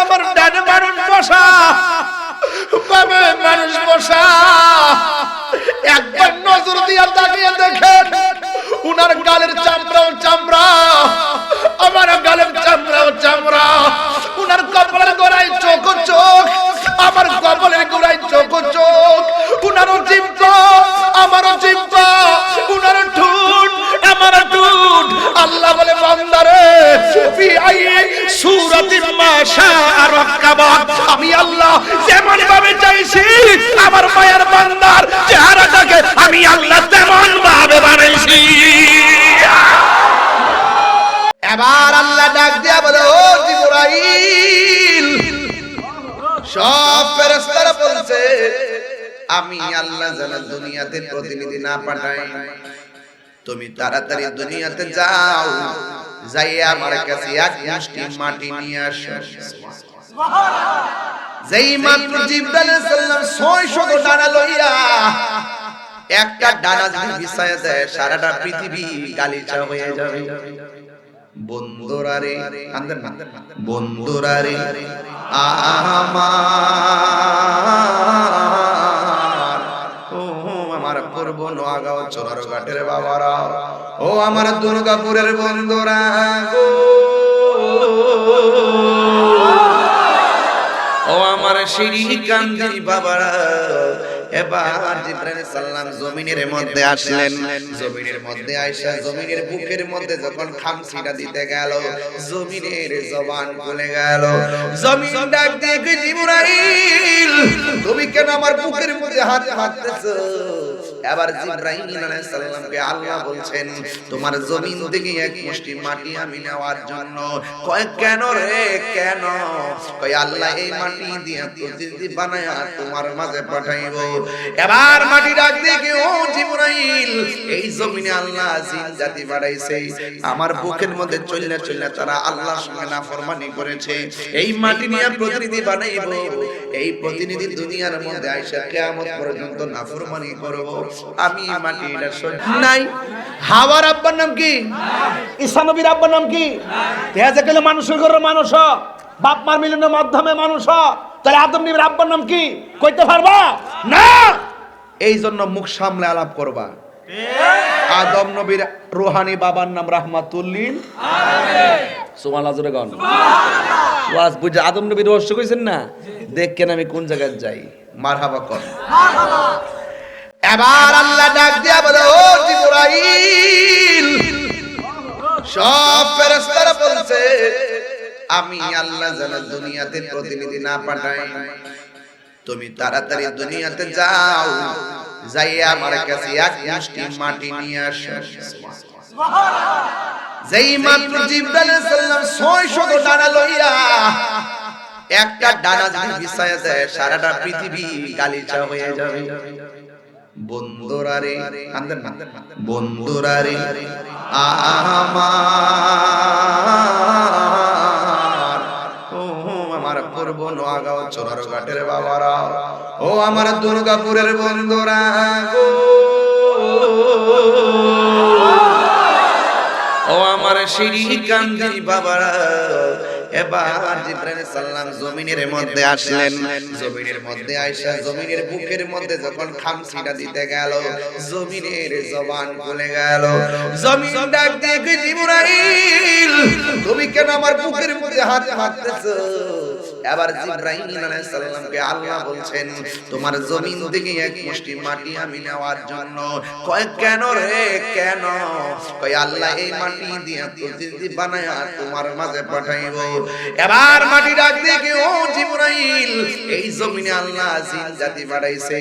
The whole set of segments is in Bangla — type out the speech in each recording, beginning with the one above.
আমার ডানে মানুষ বসা। বামে মানুষ বসা। একবার নজর দিয়া তাকিয়ে দেখেন উনার গালের চামড়াও চামড়া, আমার গালের চামড়াও চামড়া, উনার কপালের শাআ আমি আল্লাহ যেমন ভাবে চাইছি, আমার মায়ের বান্দার চেহারাটাকে আমি আল্লাহ তেমন ভাবে বানাইছি। এবার আল্লাহ ডাক দিয়া বলে জিবরাইল, সব ফেরেশতারা বলছে, আমি আল্লাহ যেন দুনিয়াতে প্রতিনিধি না পাঠাই। তুমি তাড়াতাড়ি দুনিয়াতে যাও যাই আমার কাছে এক মুষ্টি মাটি নিয়ে আসো। যেই মাত্র জিব্রাইল আলাইহিস 600 ডানা লইয়া একটা ডানা যদি দেয়, সারাটা পৃথিবী গালিচা হয়ে যাবে। আমার, ও আমার পূর্ব নোয়াগাঁও চোরার ঘাটের বাবারা, ও আমার দুর্গাপুরের বন্ধুরা গো। ও আমার শিরি কান্দি বাবারা, এবার জিব্রাইল সাল্লাম জমিনের মধ্যে আসলেন। জমিনের মধ্যে আয়সা জমিনের বুকের মধ্যে যখন খামসিটা দিতে গেল, জমিনের জবান খুলে গেল। জমিন ডাক দিয়ে জিবরাইল, তুমি কেন আমার বুকের মধ্যে হাত হাঁটতেছো এবার জিব্রাইল আলাইহিস সালামকে আল্লাহ বলছেন তোমার জমিন থেকে এক মুষ্টি মাটি আমি নেওয়ার জন্য। কয় কেন রে? কেন? কয় আল্লাহ এই মাটি দিয়ে প্রতিনিধি বানায়া তোমার মাঝে পাঠাইবো। এবার মাটি ডাক কি, ও জিব্রাইল এই জমিনে আল্লাহ জিন জাতি বাড়াইছে আমার বুকের মধ্যে চললে চললে তারা আল্লাহর সঙ্গে নাফরমানি করেছে। এই মাটি নিয়ে প্রতিনিধি বানাইবো। এই প্রতিনিধি দুনিয়ার মধ্যে আইসা কিয়ামত পর্যন্ত নাফরমানি করব। আমি মাটি নাই। হাওয়ার আব্বার নাম কি? ঈসা নবীর আব্বার নাম কি? গেলে মানুষের ঘরের মানুষ হ। বাপ মার মিলনের মাধ্যমে মানুষ তাহলে আদম নবীর আব্বার নাম কি? কইতে পারবা? না! এই জন্য মুখ সামলে আলাপ করবা। আদম নবীর রুহানি বাবার নাম আজরে ওয়াজ বুঝে আদম নবীর রহস্য কইছেন না? দেখকেন আমি কোন জায়গায় যাই। মারহাবা কর। এবার আল্লাহ ডাক দিয়া বলে, ও জিবরাইল, সব ফেরেশতারা বলছে, আমি আল্লাহ যেন দুনিয়াতে প্রতিনিধি না পাঠাই। তুমি তাড়াতাড়ি দুনিয়াতে যাও যাই আমার কাছে এক মুষ্টি মাটি নিয়ে আসো। যেই মাত্র জিব্রাইল সালাম 600 ডানা লইয়া একটা ডানা যদি বিছায় দেয়, সারাটা পৃথিবী গালিচা হয়ে যাবে। বন্ধুরারে আন্দার না। বন্ধুরারে আমার, ও আমার পূর্ব নোয়াগাঁও চোরার ঘাটের বাবারা, ও আমার দুর্গাপুরের বন্ধুরা ও আমার কান্দি বাবারা এবার জিব্রাইল সাল্লাম জমিনের মধ্যে আসলেন। জমিনের মধ্যে আয়সা জমিনের বুকের মধ্যে যখন খামসিটা দিতে গেল, জমিনের জবান খুলে গেল। জমিন ডাক দিয়ে জিবরাইল, তুমি কেন আমার বুকের মধ্যে হাত হাঁটতেছো এবার জিব্রাইল আলাইহিস সালামকে আল্লাহ বলছেন তোমার জমিন থেকে এক মুষ্টি মাটি আমি নেওয়ার জন্য। কয় কেন রে? কেন? কয় আল্লাহ এই মাটি দিয়ে প্রতিনিধি বানায়া তোমার মাঝে পাঠাইবো। এবার মাটি ডাক দিয়ে কি, ও জিব্রাইল এই জমিনে আল্লাহ জিন জাতি বাড়াইছে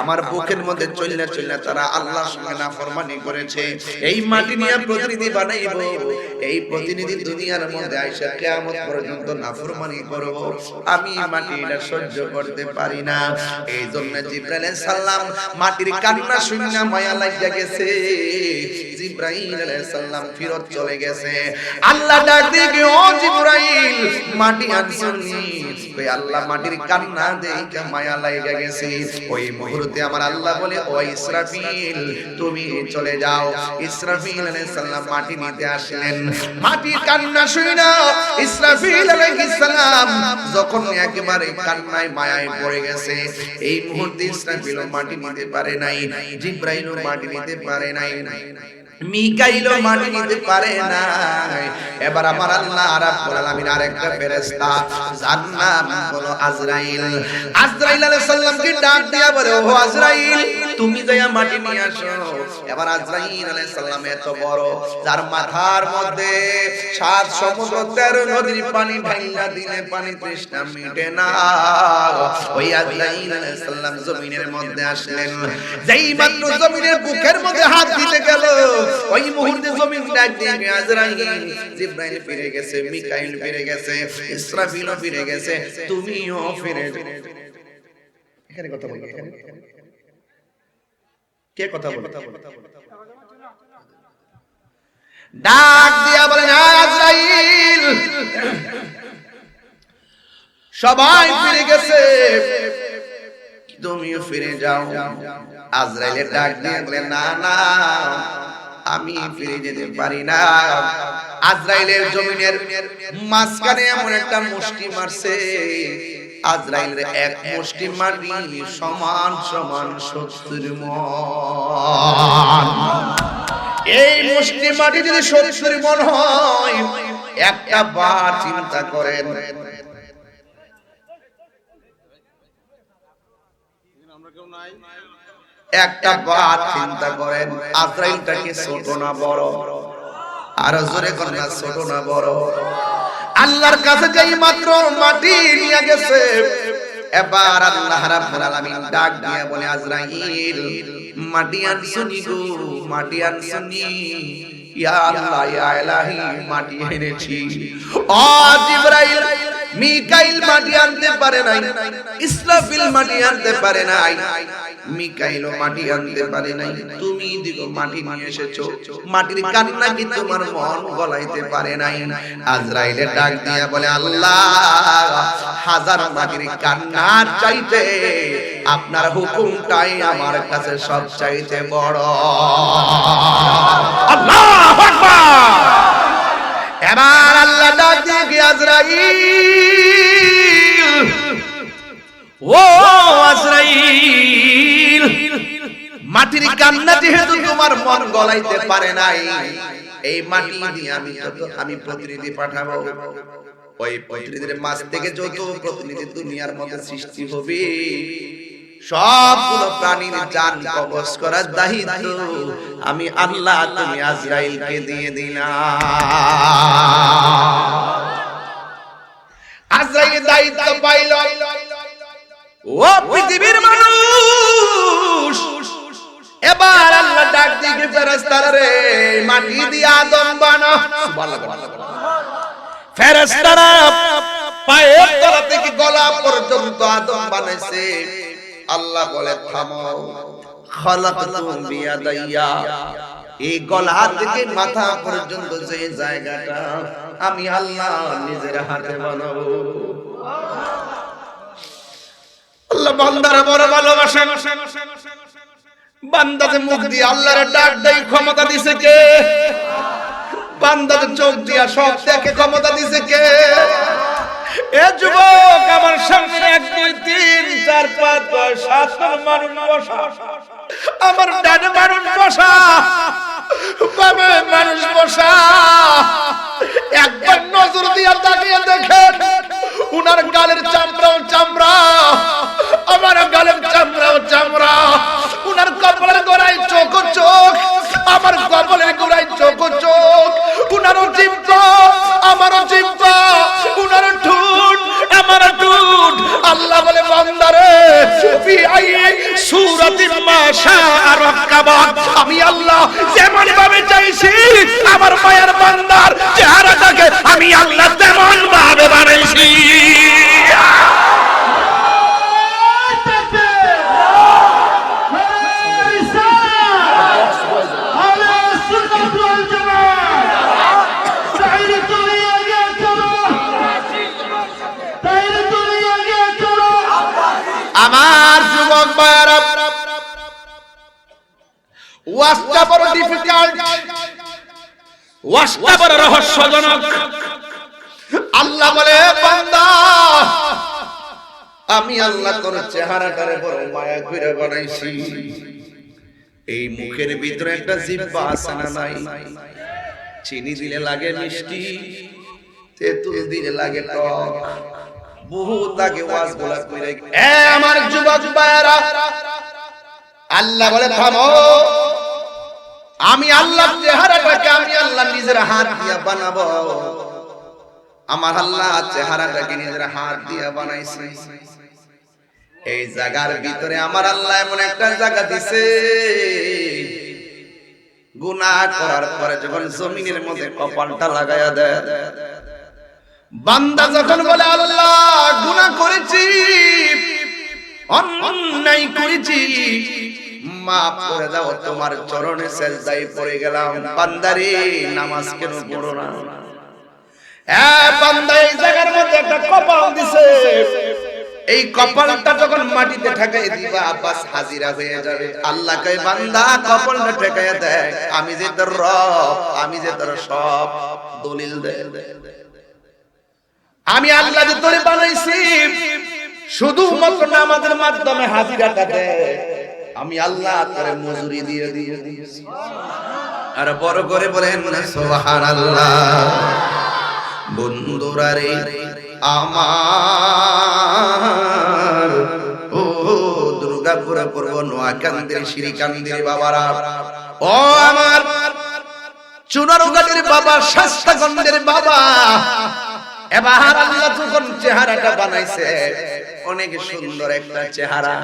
আমার বুকের মধ্যে চললে চললে তারা আল্লাহর সঙ্গে নাফরমানি করেছে। এই মাটি নিয়ে প্রতিনিধি বানাইবো। এই প্রতিনিধি দুনিয়ার মধ্যে আইসা কিয়ামত পর্যন্ত নাফরমানি করব। আমি মাটি এটা সহ্য করতে পারি না। এই জন্য জিব্রাইল সালাম মাটির কান্না শুনে মায়া লাগিয়া গেছে। জিব্রাইল আলাইহিস সালাম ফিরত চলে গেছে। আল্লাহ ডাক দিয়ে ও জিব্রাইল, মাটি আনছনি ওই আল্লাহ মাটির কান্না দেখে মায়া লাগিয়া গেছে। ওই মুহূর্তে আমার আল্লাহ বলে, ও ইসরাফিল, তুমি চলে যাও। ইসরাফিল আলাইহিস সালাম মাটি নিতে আসলেন। মাটির কান্না শুনে ইসরাফিল আলাইহিস সালাম যখন একেবারে কান্নায়, মায়ায় পড়ে গেছে, এই মুহূর্তে ইসরাফিল মাটি নিতে পারে নাই জিব্রাইল মাটি নিতে পারে নাই। মিকাইলও মাটি নিতে পারে না এবার আমার আল্লাহ রাব্বুল আলামিন আরেকটা ফেরেশতা যার নাম হলো আজরাইল। আজরাইল আলাইহিস সালামকে ডাক দিয়া বলে ও আজরাইল, তুমি যাইয়া মাটি নিয়ে আসো। এবার আজরাইল আলাইহিস সালাম এত বড়, যার মাথার মধ্যে সাত সমুদ্র, তেরো নদীর পানি ঢাইলা দিলে পানি তৃষ্ণা মিটে না। ওই আজরাইল আলাইহিস সালাম জমিনের মধ্যে আসলেন। যেই মাত্র জমিনের বুকের মধ্যে হাত দিতে গেল ওই মুহূর্তে জমিন ডাক দিয়ে আজরাইল, জিব্রাইল ফিরে গেছে, মিকাইল ফিরে গেছে ইসরাফিল ফিরে গেছে, তুমিও ফিরে এখানে কথা বলি, এখানে কে কথা বলে? ডাক দিয়া বলেন আজরাইল, সবাই ফিরে গেছে, তুমিও ফিরে যাও। আজরাইলের ডাক দিয়ে বলেন, না না আমি ফিরে যেতে পারি না। আজরাইলের জমিনের মাঝখানে এমন একটা মুষ্টি মারছে। আজরাইলের এক মুষ্টি মারি সমান সমান সত্তর মন। এই মুষ্টি মাটি যদি সত্তর মন হয় একটা বার চিন্তা করেন। একটা বার চিন্তা করেন, আজরাইলটাকে ছোট না বড়? আর জোরে করেন না, ছোট না বড়? আল্লাহর কাছে যেই মাত্র মাটি নিয়ে গেছে, এবার আল্লাহ রাব্বুল আলামিন ডাক দিয়ে বলে, আজরাইল, মাটি আনছনি গো, মাটি আনছনি ইয়া আল্লাহ, ইয়া ইলাহি, মাটি এনেছি। ও মিকাইল মাটি আনতে পারে নাই ইসরাফিল মাটি আনতে পারে নাই, মিকাইলও মাটি আনতে পারে নাই। তুমি দিগো মাটি নিয়ে এসেছ, মাটির কান্না কি তোমার মন গলাইতে পারে নাই? আজরাইলের ডাক দিয়ে বলে, আল্লাহ, হাজার মাটির কান্নার চাইতে আপনার হুকুমটাই আমার কাছে সব চাইতে বড়। আল্লাহু আকবার! এবার আল্লাহ ডাক দিয়ে ও আজরাইল, মাটির কান্না যেহেতু তোমার মন গলাইতে পারে নাই, এই মাটি আমি আমি প্রতিনিধি পাঠাবো। ওই প্রতিনিধির মাছ থেকে যত প্রতিনিধি দুনিয়ার মধ্যে সৃষ্টি হবে সবগুলো প্রাণীর জান কবজ করার দায়িত্ব আমি আল্লাহ তুমি আজরাইলকে দিয়ে দিলাম। আজরাইল দায়িত্ব পাইল। ও পৃথিবীর মানুষ, এবার আল্লাহ ডাক দিকে ফেরেশতারা রে, মাটি দিয়ে আদম বানা। ফেরেশতারা পায়ের তলা থেকে গলা পর্যন্ত আদম বানাইছে। আল্লাহ বলে থামো। খালাকতুম বিয়াদাইয়া। এই গলা থেকে মাথা পর্যন্ত যে জায়গাটা আমি আল্লাহ নিজের হাতে বানাবো। আল্লাহ বান্দারে বড় ভালোবাসেন। বান্দাতে মুখ দিয়ে আল্লাহর ডাক দেই ক্ষমতা দিছে কে? বান্দাতে চোখ দিয়া সব দেখে ক্ষমতা দিছে কে? এক একবার নজর দিয়া তাকিয়ে দেখেন, উনার গালের চামড়াও চামড়া, আমার গালের চামড়াও চামড়া। উনার কপালের গোড়ায় চোখ চোখ, আমার কপালের আমি আল্লাহ যেমন ভাবে চাইছি আমার মায়ের বান্দার চেহারাটাকে আমি আল্লাহ তেমন ভাবে বানাইছি। ডিফিকাল্ট ওয়াজটা বড় রহস্যজনক আল্লাহ বলে বান্দা আমি আল্লাহ তোর চেহারাটারে বড় মায়া করে বানাইছি। এই মুখের ভিতরে একটা জিব্বা আছে না নাই? চিনি দিলে লাগে মিষ্টি তেঁতুল দিলে লাগে টক। বহুত আগে ওয়াজগুলা কইরা এ আমার যুবক ভাইরা আল্লাহ বলে থামো। আমি আল্লাহ চেহারাটাকে আমি আল্লাহ নিজের হাত দিয়া বানাবো। আমার আল্লাহ চেহারাটাকে নিজের হাত দিয়া বানাইছে। এই জায়গার ভিতরে আমার আল্লাহ এমন একটা জায়গা দিছে। গুনাহ করার পরে যখন জমিনের মধ্যে কপালটা লাগায়া দেয়, বান্দা যখন বলে, আল্লাহ, গুনাহ করেছি, অন্যায় করেছি তোমার চরণে পড়ে গেলাম। নামাজ কেন পড়ো না? এই কপালটা যখন মাটিতে ঠেকাই দিবা বাস হাজিরা হয়ে যাবে। আল্লাহ বান্দা দেয় আমি যে তোর রব, আমি যে তোর সব দলিল আমি আল্লাহ যে তোরে বানাইছি, শুধুমাত্র নামাজের মাধ্যমে হাজিরাটা দেয় আমি আল্লাহ তোরে মজুরি দিয়ে দিয়ে আর বড় করে বলেন, সুবহানাল্লাহ। বন্ধুরা রে, আমার, ও দুর্গাপুরে পড়ব নোয়াকান্দের শ্রীকান্দের বাবারা, ও আমার চুনারুগানের বাবা শাস্তাগন্ধের বাবা, এবার আল্লাহ যখন চেহারাটা বানাইছে, অনেক সুন্দর একটা চেহারা।